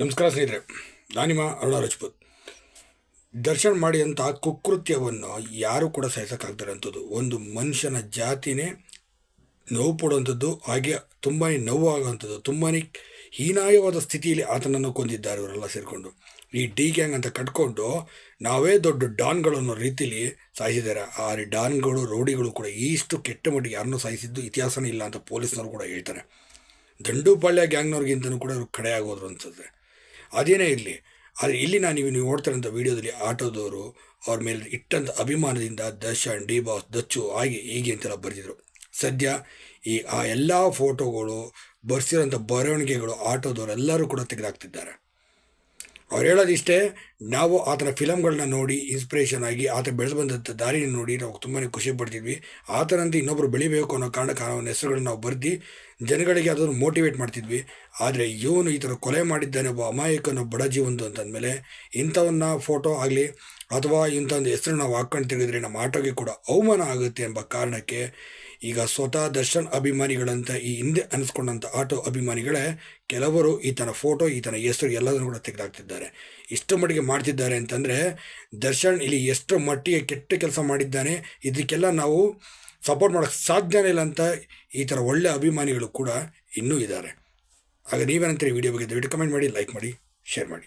ನಮಸ್ಕಾರ ಸ್ನೇಹಿತರೆ, ನಾನು ಅರುಣ ರಜಪೂತ್. ದರ್ಶನ ಮಾಡಿ ಮಾಡಿದಂಥ ಕುಕೃತ್ಯವನ್ನು ಯಾರು ಕೂಡ ಸಹಿಸೋಕ್ಕಾಗ್ದಿರೋಂಥದ್ದು. ಒಂದು ಮನುಷ್ಯನ ಜಾತಿನೇ ನೋವು ಪಡುವಂಥದ್ದು, ಹಾಗೆ ತುಂಬಾ ನೋವು ಆಗುವಂಥದ್ದು ತುಂಬಾ ಹೀನಾಯವಾದ ಸ್ಥಿತಿಯಲ್ಲಿ ಆತನನ್ನು ಕೊಂದಿದ್ದಾರೆ ಇವರೆಲ್ಲ ಸೇರಿಕೊಂಡು. ಈ ಡಿ ಗ್ಯಾಂಗ್ ಅಂತ ಕಟ್ಕೊಂಡು ನಾವೇ ದೊಡ್ಡ ಡಾನ್ಗಳು ಅನ್ನೋ ರೀತಿಲಿ ಸಾಯಿಸಿದ್ದಾರೆ. ಆ ಡಾನ್ಗಳು, ರೌಡಿಗಳು ಕೂಡ ಇಷ್ಟು ಕೆಟ್ಟ ಮಟ್ಟಿಗೆ ಯಾರನ್ನೂ ಸಾಯಿಸಿದ್ದು ಇತಿಹಾಸನೇ ಇಲ್ಲ ಅಂತ ಪೊಲೀಸ್ನವರು ಕೂಡ ಹೇಳ್ತಾರೆ. ದಂಡುಪಾಳ್ಯ ಗ್ಯಾಂಗ್ನವ್ರಿಗಿಂತನೂ ಕೂಡ ಇವರು ಕಡೆ ಆಗೋದ್ರು ಅನ್ಸುತ್ತೆ. ಅದೇನೇ ಇರಲಿ, ಆದರೆ ಇಲ್ಲಿ ನಾನು ನೀವು ನೀವು ನೋಡ್ತಾರಂಥ ವೀಡಿಯೋದಲ್ಲಿ ಆಟೋದವರು ಅವ್ರ ಮೇಲೆ ಇಟ್ಟಂಥ ಅಭಿಮಾನದಿಂದ ದರ್ಶನ್ ಡಿ ಬಾಸ್ ದಚ್ಚು ಹಾಗೆ ಹೀಗೆ ಅಂತೆಲ್ಲ ಬರೆದಿದ್ರು. ಸದ್ಯ ಈ ಆ ಎಲ್ಲ ಫೋಟೋಗಳು ಬರ್ಸಿರೋಂಥ ಬರವಣಿಗೆಗಳು ಆಟೋದವರು ಎಲ್ಲರೂ ಕೂಡ ತೆಗೆದಾಕ್ತಿದ್ದಾರೆ. ಅವ್ರು ಹೇಳೋದಿಷ್ಟೇ, ನಾವು ಆತನ ಫಿಲಮ್ಗಳನ್ನ ನೋಡಿ ಇನ್ಸ್ಪಿರೇಷನ್ ಆಗಿ ಆತ ಬೆಳೆದು ಬಂದಂಥ ದಾರಿನ ನೋಡಿ ನಾವು ತುಂಬಾ ಖುಷಿ ಪಡ್ತಿದ್ವಿ. ಆತನಂತೆ ಇನ್ನೊಬ್ಬರು ಬೆಳಿಬೇಕು ಅನ್ನೋ ಕಾರಣಕ್ಕೆ ಅವನ ಹೆಸರುಗಳನ್ನ ನಾವು ಬರೆದು, ಜನಗಳಿಗೆ ಅದನ್ನು ಮೋಟಿವೇಟ್ ಮಾಡ್ತಿದ್ವಿ. ಆದರೆ ಇವನು ಈ ಥರ ಕೊಲೆ ಮಾಡಿದ್ದಾನೆ ಒಬ್ಬ ಅಮಾಯಕನ ಬಡ ಜೀವಂದು ಅಂತಂದಮೇಲೆ ಇಂಥವನ್ನ ಫೋಟೋ ಆಗಲಿ ಅಥವಾ ಇಂಥ ಒಂದು ಹೆಸರು ನಾವು ಹಾಕ್ಕೊಂಡು ತೆಗೆದ್ರೆ ನಮ್ಮ ಆಟೋಗೆ ಕೂಡ ಅವಮಾನ ಆಗುತ್ತೆ ಎಂಬ ಕಾರಣಕ್ಕೆ ಈಗ ಸ್ವತಃ ದರ್ಶನ್ ಅಭಿಮಾನಿಗಳಂತ ಈ ಹಿಂದೆ ಅನಿಸ್ಕೊಂಡಂಥ ಆಟೋ ಅಭಿಮಾನಿಗಳೇ ಕೆಲವರು ಈತನ ಫೋಟೋ ಈತನ ಹೆಸರು ಎಲ್ಲದನ್ನು ಕೂಡ ತೆಗೆದಾಕ್ತಿದ್ದಾರೆ. ಇಷ್ಟು ಮಟ್ಟಿಗೆ ಮಾಡ್ತಿದ್ದಾರೆ ಅಂತಂದರೆ ದರ್ಶನ್ ಇಲ್ಲಿ ಎಷ್ಟು ಮಟ್ಟಿಗೆ ಕೆಟ್ಟ ಕೆಲಸ ಮಾಡಿದ್ದಾನೆ, ಇದಕ್ಕೆಲ್ಲ ನಾವು ಸಪೋರ್ಟ್ ಮಾಡೋಕ್ಕೆ ಸಾಧ್ಯನೇ ಇಲ್ಲ ಅಂತ ಈ ಥರ ಒಳ್ಳೆ ಅಭಿಮಾನಿಗಳು ಕೂಡ ಇನ್ನೂ ಇದ್ದಾರೆ. ಆಗ ನೀವೇನಂತೀರಿ ವಿಡಿಯೋ ಬಗ್ಗೆ ದಯವಿಟ್ಟು ಕಮೆಂಟ್ ಮಾಡಿ, ಲೈಕ್ ಮಾಡಿ, ಶೇರ್ ಮಾಡಿ.